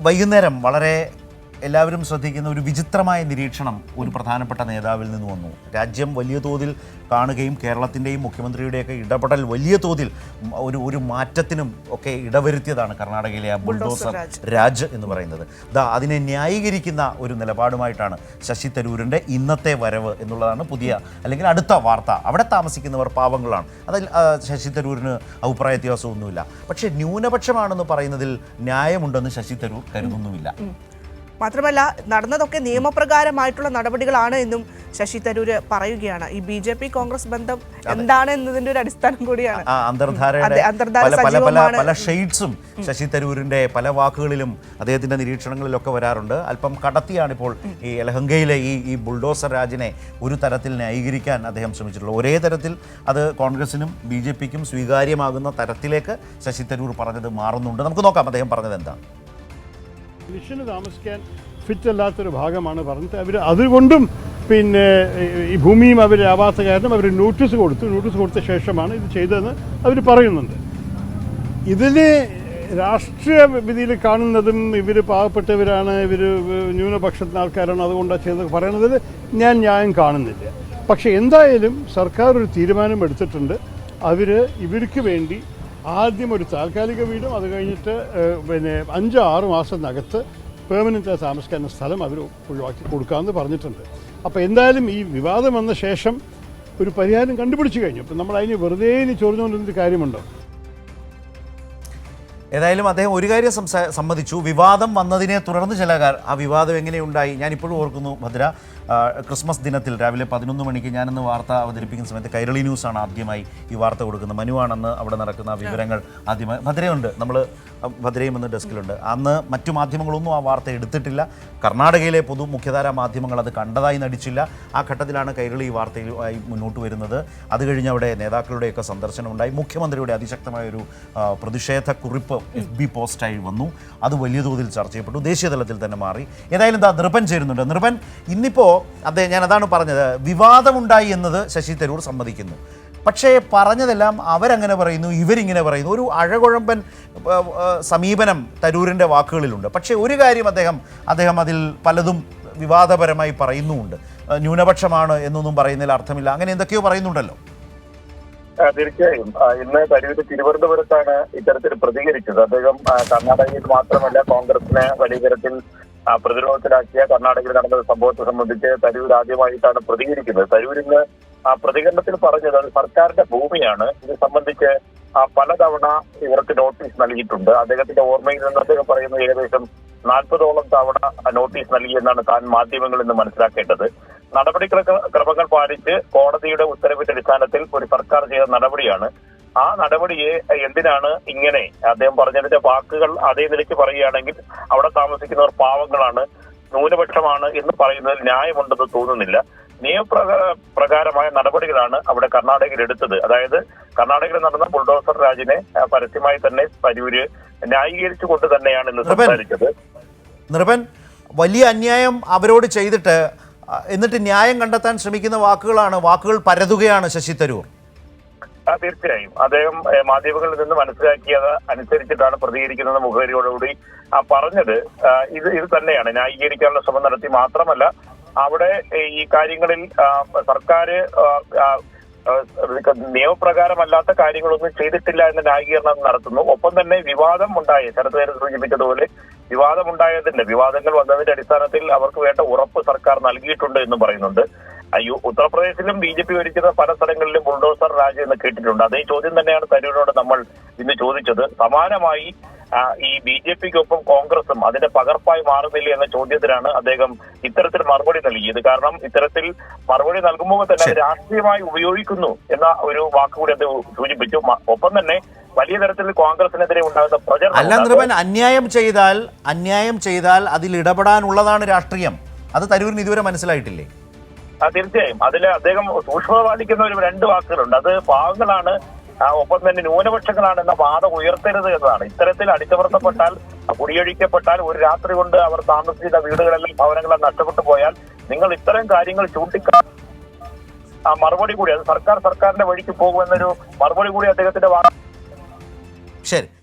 വൈകുന്നേരം വളരെ എല്ലാവരും ശ്രദ്ധിക്കുന്ന ഒരു വിചിത്രമായ നിരീക്ഷണം ഒരു പ്രധാനപ്പെട്ട നേതാവിൽ നിന്ന് വന്നു. രാജ്യം വലിയ തോതിൽ കാണുകയും കേരളത്തിന്റെയും മുഖ്യമന്ത്രിയുടെയൊക്കെ ഇടപെടൽ വലിയ തോതിൽ ഒരു ഒരു മാറ്റത്തിനും ഒക്കെ ഇടവരുത്തിയതാണ് കർണാടകയിലെ ആ ബുൾഡോസർ രാജ്. എന്ന് പറയുന്നത്. ദാ അതിനെ ന്യായീകരിക്കുന്ന ഒരു നിലപാടുമായിട്ടാണ് ശശി തരൂരിന്റെ ഇന്നത്തെ വരവ് എന്നുള്ളതാണ് പുതിയ അല്ലെങ്കിൽ അടുത്ത വാർത്ത. അവിടെ താമസിക്കുന്നവർ പാവങ്ങളാണ്. അതിൽ ശശി തരൂരിന് അഭിപ്രായ വ്യത്യാസമൊന്നുമില്ല. പക്ഷേ ന്യൂനപക്ഷമാണെന്ന് പറയുന്നതിൽ ന്യായമുണ്ടെന്ന് ശശി തരൂർ കരുതുന്നുമില്ല. മാത്രമല്ല നടന്നതൊക്കെ നിയമപ്രകാരമായിട്ടുള്ള നടപടികളാണ് എന്നും ശശി തരൂര് പറയുകയാണ്. ഈ ബി ജെ പി കോൺഗ്രസ് ബന്ധം എന്താണ് എന്നതിന്റെ ഒരു അടിസ്ഥാനം കൂടിയാണ്. പല ഷെയ്ഡ്സും ശശി തരൂരിന്റെ പല വാക്കുകളിലും അദ്ദേഹത്തിന്റെ നിരീക്ഷണങ്ങളിലൊക്കെ വരാറുണ്ട്. അല്പം കടത്തിയാണ് ഇപ്പോൾ ഈ ലഹങ്കയിലെ ഈ ഈ ബുൾഡോസർ രാജിനെ ഒരു തരത്തിൽ ന്യായീകരിക്കാൻ അദ്ദേഹം ശ്രമിച്ചിട്ടുള്ളത്. ഒരേ തരത്തിൽ അത് കോൺഗ്രസിനും ബി ജെ പിക്കും സ്വീകാര്യമാകുന്ന തരത്തിലേക്ക് ശശി തരൂർ പറഞ്ഞത് മാറുന്നുണ്ട്. നമുക്ക് നോക്കാം അദ്ദേഹം പറഞ്ഞത് എന്താണ്. മനുഷ്യന് താമസിക്കാൻ ഫിറ്റ് അല്ലാത്തൊരു ഭാഗമാണ് പറഞ്ഞത്. അവർ അതുകൊണ്ടും പിന്നെ ഈ ഭൂമിയും അവർ ആവാസ കാരണം അവർ നോട്ടീസ് കൊടുത്തു. നോട്ടീസ് കൊടുത്ത ശേഷമാണ് ഇത് ചെയ്തതെന്ന് അവർ പറയുന്നുണ്ട്. ഇതിന് രാഷ്ട്രീയ വിധിയിൽ കാണുന്നതും ഇവർ പാവപ്പെട്ടവരാണ് ഇവർ ന്യൂനപക്ഷത്തിന് ആൾക്കാരാണ് അതുകൊണ്ടാണ് ചെയ്തത് പറയുന്നതിൽ ഞാൻ ന്യായം കാണുന്നില്ല. പക്ഷേ എന്തായാലും സർക്കാർ ഒരു തീരുമാനം എടുത്തിട്ടുണ്ട്. അവർ ഇവർക്ക് വേണ്ടി ആദ്യം ഒരു താൽക്കാലിക വീടും അത് കഴിഞ്ഞിട്ട് പിന്നെ അഞ്ച് ആറ് മാസത്തിനകത്ത് പെർമനന്റ് താമസിക്കാൻ സ്ഥലം അവർ ഒഴിവാക്കി കൊടുക്കാമെന്ന് പറഞ്ഞിട്ടുണ്ട്. അപ്പോൾ എന്തായാലും ഈ വിവാദം വന്ന ശേഷം ഒരു പരിഹാരം കണ്ടുപിടിച്ചു കഴിഞ്ഞു. അപ്പം നമ്മൾ അതിന് വെറുതെ ഇനി ചൊറിഞ്ഞുകൊണ്ടിരുന്നൊരു കാര്യമുണ്ടോ? ഏതായാലും അദ്ദേഹം ഒരു കാര്യം സംസാ സമ്മതിച്ചു. വിവാദം വന്നതിനെ തുടർന്ന് ചില ആ വിവാദം എങ്ങനെയുണ്ടായി? ഞാനിപ്പോഴും ഓർക്കുന്നു ഭദ്ര ക്രിസ്മസ് ദിനത്തിൽ രാവിലെ പതിനൊന്ന് മണിക്ക് ഞാനിന്ന് വാർത്ത അവതരിപ്പിക്കുന്ന സമയത്ത് കൈരളി ന്യൂസാണ് ആദ്യമായി ഈ വാർത്ത കൊടുക്കുന്നത്. മനുവാണെന്ന് അവിടെ നടക്കുന്ന വിവരങ്ങൾ ആദ്യമായി. ഭദ്രയുണ്ട്. നമ്മൾ ഭദ്രയും ഇന്ന് ഡെസ്കിലുണ്ട്. അന്ന് മറ്റു മാധ്യമങ്ങളൊന്നും ആ വാർത്ത എടുത്തിട്ടില്ല. കർണാടകയിലെ പൊതു മുഖ്യധാരാ മാധ്യമങ്ങൾ അത് കണ്ടതായി നടിച്ചില്ല. ആ ഘട്ടത്തിലാണ് കൈരളി ഈ വാർത്തയുമായി മുന്നോട്ട് വരുന്നത്. അത് കഴിഞ്ഞ് അവിടെ നേതാക്കളുടെയൊക്കെ സന്ദർശനമുണ്ടായി. മുഖ്യമന്ത്രിയുടെ അതിശക്തമായ ഒരു പ്രതിഷേധ കുറിപ്പ് എഫ് ബി പോസ്റ്റായി വന്നു. അത് വലിയ തോതിൽ ചർച്ച ചെയ്യപ്പെട്ടു. ദേശീയ തലത്തിൽ തന്നെ മാറി. ഏതായാലും എന്താ നൃപൻ ചേരുന്നുണ്ട്. നൃപൻ ഇന്നിപ്പോൾ അദ്ദേഹം ഞാൻ അതാണ് പറഞ്ഞത്. വിവാദമുണ്ടായി എന്നത് ശശി തരൂർ സമ്മതിക്കുന്നു. പക്ഷേ പറഞ്ഞതെല്ലാം അവരങ്ങനെ പറയുന്നു ഇവരിങ്ങനെ പറയുന്നു. ഒരു അഴകുഴമ്പൻ സമീപനം തരൂരിന്റെ വാക്കുകളിലുണ്ട്. പക്ഷേ ഒരു കാര്യം അദ്ദേഹം അദ്ദേഹം അതിൽ പലതും വിവാദപരമായി പറയുന്നുമുണ്ട്. ന്യൂനപക്ഷമാണ് എന്നൊന്നും പറയുന്നതിൽ അർത്ഥമില്ല. അങ്ങനെ എന്തൊക്കെയോ പറയുന്നുണ്ടല്ലോ. തീർച്ചയായും. ഇന്ന് തരൂര് തിരുവനന്തപുരത്താണ് ഇത്തരത്തിൽ പ്രതികരിച്ചത്. അദ്ദേഹം കർണാടകയിൽ മാത്രമല്ല കോൺഗ്രസിനെ വലിയ തരത്തിൽ പ്രതിരോധത്തിലാക്കിയ കർണാടകയിൽ നടന്ന സംഭവത്തെ സംബന്ധിച്ച് തരൂർ ആദ്യമായിട്ടാണ് പ്രതികരിക്കുന്നത്. തരൂർ ഇന്ന് ആ പ്രതികരണത്തിൽ പറഞ്ഞത് അത് സർക്കാരിന്റെ ഭൂമിയാണ്. ഇത് സംബന്ധിച്ച് പലതവണ ഇവർക്ക് നോട്ടീസ് നൽകിയിട്ടുണ്ട്. അദ്ദേഹത്തിന്റെ ഓർമ്മയിൽ നിന്ന് അദ്ദേഹം പറയുന്നത് ഏകദേശം നാൽപ്പതോളം തവണ നോട്ടീസ് നൽകിയെന്നാണ് താൻ മാധ്യമങ്ങളിൽ നിന്ന് മനസ്സിലാക്കേണ്ടത്. നടപടിക്രമ ക്രമങ്ങൾ പാലിച്ച് കോടതിയുടെ ഉത്തരവിന്റെ അടിസ്ഥാനത്തിൽ ഒരു സർക്കാർ ചെയ്ത നടപടിയാണ്. ആ നടപടിയെ എന്തിനാണ് ഇങ്ങനെ? അദ്ദേഹം പറഞ്ഞതിന്റെ വാക്കുകൾ അതേ നിലയ്ക്ക് പറയുകയാണെങ്കിൽ അവിടെ താമസിക്കുന്നവർ പാവങ്ങളാണ് ന്യൂനപക്ഷമാണ് എന്ന് പറയുന്നതിൽ ന്യായമുണ്ടെന്ന് തോന്നുന്നില്ല. നിയമപ്രകാര പ്രകാരമായ നടപടികളാണ് അവിടെ കർണാടകയിൽ എടുത്തത്. അതായത് കർണാടകയിൽ നടന്ന ബുൾഡോസർ രാജിനെ പരസ്യമായി തന്നെ തരൂര് ന്യായീകരിച്ചുകൊണ്ട് തന്നെയാണ് ഇന്ന് സംസാരിച്ചത്. വലിയ അന്യായം അവരോട് ചെയ്തിട്ട് എന്നിട്ട് ന്യായം കണ്ടെത്താൻ ശ്രമിക്കുന്ന വാക്കുകളാണ് വാക്കുകൾ പരതുകയാണ് ശശി തരൂർ. തീർച്ചയായും. അദ്ദേഹം മാധ്യമങ്ങളിൽ നിന്ന് മനസ്സിലാക്കിയത് അനുസരിച്ചിട്ടാണ് പ്രതികരിക്കുന്നത് മുഖവരിയോടുകൂടി പറഞ്ഞത് ഇത് ഇത് തന്നെയാണ്. ന്യായീകരിക്കാനുള്ള ശ്രമം നടത്തി മാത്രമല്ല അവിടെ ഈ കാര്യങ്ങളിൽ സർക്കാർ നിയമപ്രകാരമല്ലാത്ത കാര്യങ്ങളൊന്നും ചെയ്തിട്ടില്ല എന്ന ന്യായീകരണം നടത്തുന്നു. ഒപ്പം തന്നെ വിവാദം ഉണ്ടായി. ശരത് നേരെ സൂചിപ്പിച്ചതുപോലെ വിവാദമുണ്ടായതിന്റെ വിവാദങ്ങൾ വന്നതിന്റെ അടിസ്ഥാനത്തിൽ അവർക്ക് വേണ്ട ഉറപ്പ് സർക്കാർ നൽകിയിട്ടുണ്ട് എന്ന് പറയുന്നുണ്ട്. അയ്യോ ഉത്തർപ്രദേശിലും ബി ജെ പി ഭരിക്കുന്ന പല സ്ഥലങ്ങളിലും ബുൾഡോസർ രാജ് എന്ന് കേട്ടിട്ടുണ്ട്. അതേ ചോദ്യം തന്നെയാണ് തരൂരിനോട് നമ്മൾ ഇന്ന് ചോദിച്ചത്. സമാനമായി ഈ ബി ജെ പിക്കൊപ്പം കോൺഗ്രസും അതിന്റെ പകർപ്പായി മാറുന്നില്ല എന്ന ചോദ്യത്തിനാണ് അദ്ദേഹം ഇത്തരത്തിൽ മറുപടി നൽകിയത്. കാരണം ഇത്തരത്തിൽ മറുപടി നൽകുമ്പോൾ തന്നെ രാഷ്ട്രീയമായി ഉപയോഗിക്കുന്നു എന്ന ഒരു വാക്കുകൂടി അദ്ദേഹം സൂചിപ്പിച്ചു. ഒപ്പം തന്നെ വലിയ തരത്തിൽ കോൺഗ്രസിനെതിരെ ഉണ്ടാകുന്ന അല്ല പ്രചരണം നൃപൻ അന്യായം ചെയ്താൽ അന്യായം ചെയ്താൽ അതിൽ ഇടപെടാനുള്ളതാണ് രാഷ്ട്രീയം. അത് തരൂരിന് ഇതുവരെ മനസ്സിലായിട്ടില്ലേ? തീർച്ചയായും. അതിൽ അദ്ദേഹം സൂക്ഷ്മത പാലിക്കുന്ന ഒരു രണ്ട് വാക്കുകളുണ്ട്. അത് പാവങ്ങളാണ് ഒപ്പം തന്നെ ന്യൂനപക്ഷങ്ങളാണ് എന്ന വാദം ഉയർത്തരുത് എന്നതാണ്. ഇത്തരത്തിൽ അടിച്ചമർത്തപ്പെട്ടാൽ കുടിയൊഴിക്കപ്പെട്ടാൽ ഒരു രാത്രി കൊണ്ട് അവർ താമസിച്ച വീടുകളെല്ലാം ഭവനങ്ങളെല്ലാം നഷ്ടപ്പെട്ടു പോയാൽ നിങ്ങൾ ഇത്തരം കാര്യങ്ങൾ ചൂണ്ടിക്കാ ആ മറുപടി കൂടി അത് സർക്കാർ സർക്കാരിന്റെ വഴിക്ക് പോകുമെന്നൊരു മറുപടി കൂടി അദ്ദേഹത്തിന്റെ വാ geçer.